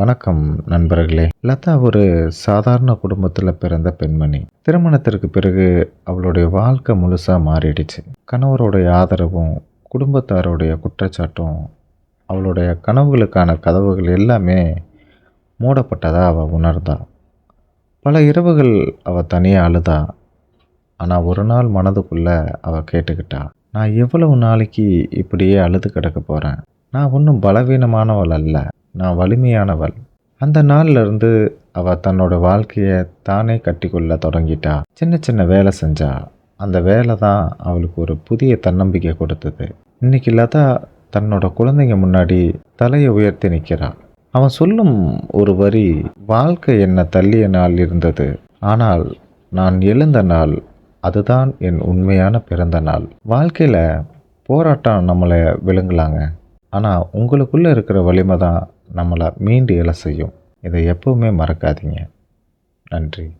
வணக்கம் நண்பர்களே. லதா ஒரு சாதாரண குடும்பத்தில் பிறந்த பெண்மணி. திருமணத்திற்கு பிறகு அவளுடைய வாழ்க்கை முழுசாக மாறிடுச்சு. கணவருடைய ஆதரவும் குடும்பத்தாருடைய குற்றச்சாட்டும் அவளுடைய கனவுகளுக்கான கதவுகள் எல்லாமே மூடப்பட்டதாக அவள் உணர்ந்தா. பல இரவுகள் அவள் தனியாக அழுதா. ஆனால் ஒரு நாள் மனதுக்குள்ளே அவள் கேட்டுக்கிட்டா நான் எவ்வளவு நாளைக்கு இப்படியே அழுது கிடக்க போகிறேன் நான் ஒன்றும் பலவீனமானவள் அல்ல. நான் வலிமையானவள். அந்த நாள்ல இருந்து அவள் தன்னோட வாழ்க்கையை தானே கட்டிக்கொள்ள தொடங்கிட்டா. சின்ன சின்ன வேலை செஞ்சா. அந்த வேலை தான் அவளுக்கு ஒரு புதிய தன்னம்பிக்கை கொடுத்தது. இன்னைக்கு லதா தன்னோட குழந்தைங்க முன்னாடி தலையை உயர்த்தி நிற்கிறாள் அவன் சொல்லும் ஒரு வரி வாழ்க்கை என்னை தள்ளிய நாள் இருந்தது. ஆனால் நான் எழுந்த நாள் அதுதான் என் உண்மையான பிறந்த நாள். வாழ்க்கையில் போராட்டம் நம்மளை விழுங்கலாங்க. ஆனால் உங்களுக்குள்ளே இருக்கிற வலிமை தான் நம்மளை மீண்டு எழ செய்யும். இதை எப்பவுமே மறக்காதீங்க. நன்றி.